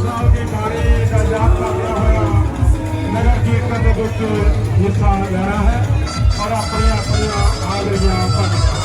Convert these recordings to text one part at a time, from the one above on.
ਸਾਹਿਬ ਦੇ ਬਾਰੇ ਦਾ ਯਾਦ ਕਰਦਾ ਹੋਇਆ ਨਗਰ ਕੀਰਤਨ ਦੇ ਵਿੱਚ ਹਿੱਸਾ ਲੈਣਾ ਹੈ। ਔਰ ਆਪਣੇ ਆਪਣੀਆਂ ਹਾਜ਼ਰੀਆਂ ਭਰਨੀਆਂ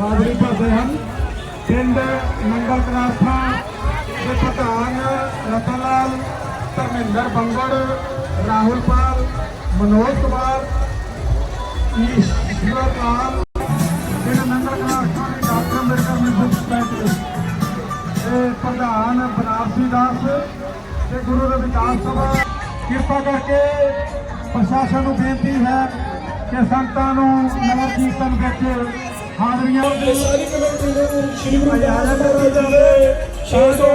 ਹਾਜ਼ਰੀ ਭਰਦੇ ਹਨ। ਪਿੰਡ ਮੰਗਲ ਕਨਾਥਾ ਦੇ ਪ੍ਰਧਾਨ ਰਤਨ ਲਾਲ ਧਰਮਿੰਦਰ ਬੰਗੜ ਰਾਹੁਲ ਪਾਲ ਮਨੋਜ ਕੁਮਾਰ ਈਸ਼ਵਰ ਲਾਲ ਪਿੰਡ ਮੰਗਲ ਕਨਾਥਾ ਦੇ ਡਾਕਟਰ ਅੰਬੇਡਕਰ ਮਿਊਜ਼ਿਕ ਬੈਂਕ ਤੇ ਪ੍ਰਧਾਨ ਬਨਾਰਸੀ ਦਾਸ ਤੇ ਗੁਰੂ ਰਵਿਦਾਸ ਸਭਾ। ਕਿਰਪਾ ਕਰਕੇ ਪ੍ਰਸ਼ਾਸਨ ਨੂੰ ਬੇਨਤੀ ਹੈ ਕਿ ਸੰਗਤਾਂ ਨੂੰ ਨਗਰ ਕੀਰਤਨ ਵਿੱਚ ਹਾਜ਼ਰੀਆਂ ਸਾਰੀ ਕਮੇਟੀ ਨੂੰ ਸ਼੍ਰੀ ਗੁਰੂ ਗ੍ਰੰਥ ਸਾਹਿਬ ਜੀ ਦੇ 600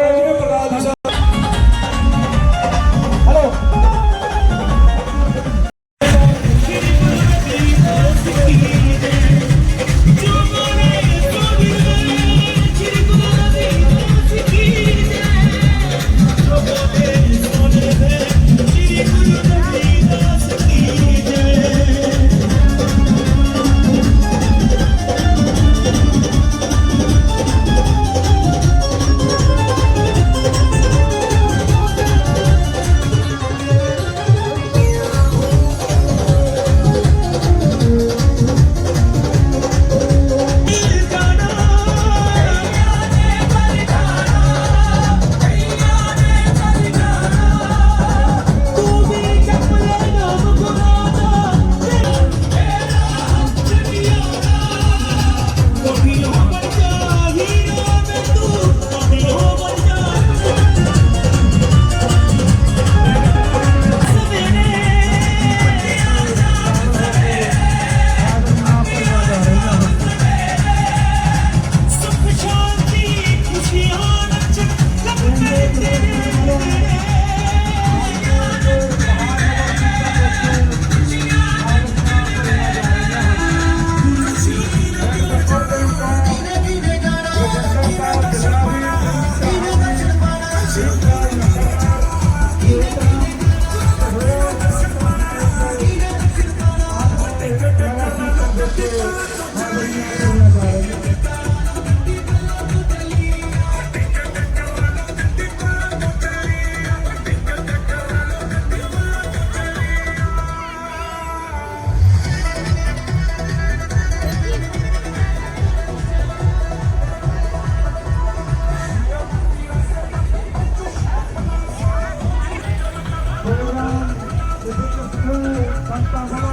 ਸੰਤਾਂ ਸਭਾ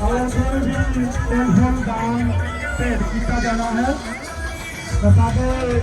ਔਰ ਕੋਈ ਵੀ ਟੈਲੀਫੋਨ ਦਾਨ ਭੇਟ ਕੀਤਾ ਜਾਣਾ ਹੈ ਤਾਂ ਸਾਡੇ